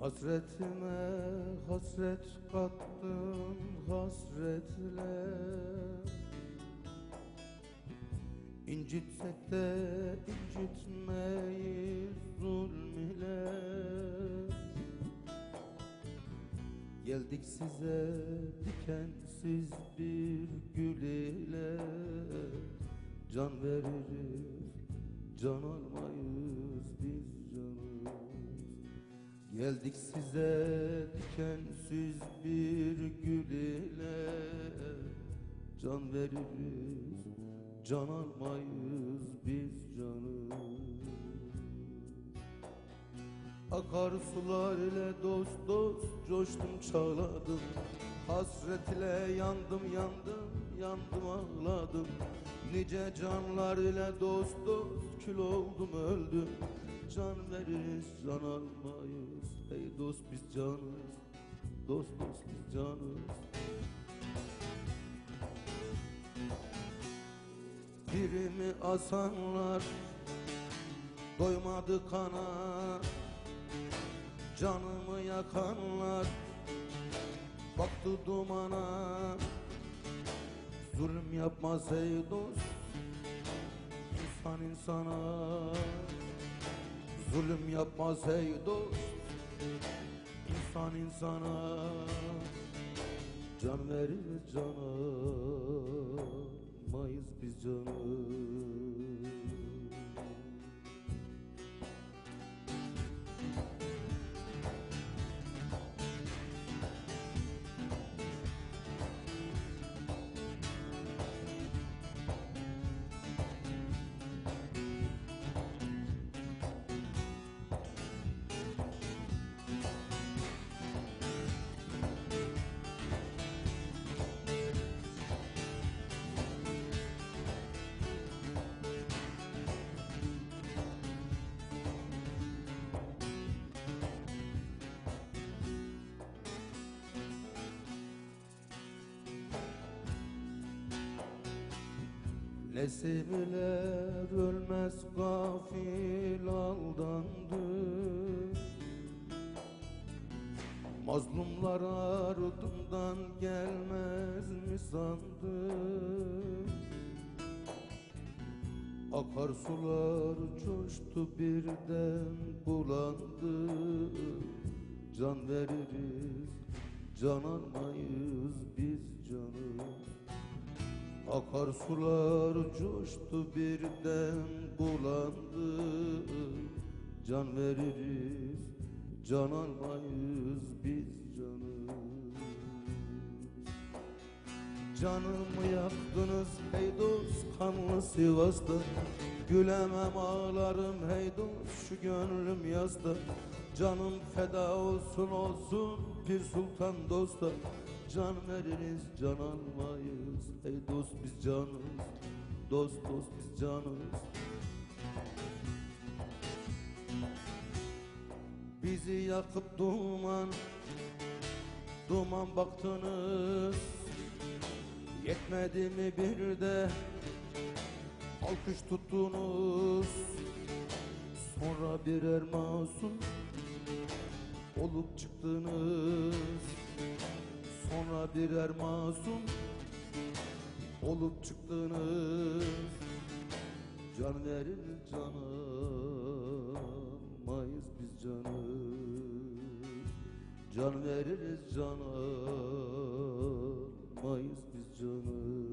Hasretime hasret kattın hasretle. İncitsek de incitmeyiz zulm ile. Geldik size dikensiz bir gül ile. Can veririz, can almayız Geldik size dikensiz bir gül ile. Can veririz, can almayız biz canız Akar sular ile dost dost coştum çağladım. Hasret ile yandım yandım yandım ağladım. Nice canlar ile dost dost kül oldum öldüm Can veririz can almayız. Ey dost biz canız Dost dost biz canız. Birimi asanlar Doymadı kana. Canımı yakanlar Baktı dumana. Zulüm yapmaz ey dost İnsan insana Zulüm yapmaz ey dost İnsan insana. Can verir cana Mayız biz canı Nesimler ölmez gafil aldandı. Mazlumlar ardından gelmez mi sandı? Akar sular coştu birden bulandı. Can veririz, can almayız biz canı Akar sular coştu birden bulandı. Can veririz, can almayız biz canı Canımı yaktınız hey dost kanlı Sivas'ta. Gülemem ağlarım hey dost şu gönlüm yazda Canım feda olsun olsun bir sultan dosta Can veririz can almayız Ey dost biz canız Dost dost biz canız. Bizi yakıp duman Duman baktınız. Yetmedi mi bir de Alkış tuttunuz? Sonra birer masum Olup çıktınız Sonra birer masum olup çıktınız Can verir cana mayız biz canı. Can veririz cana mayız biz canı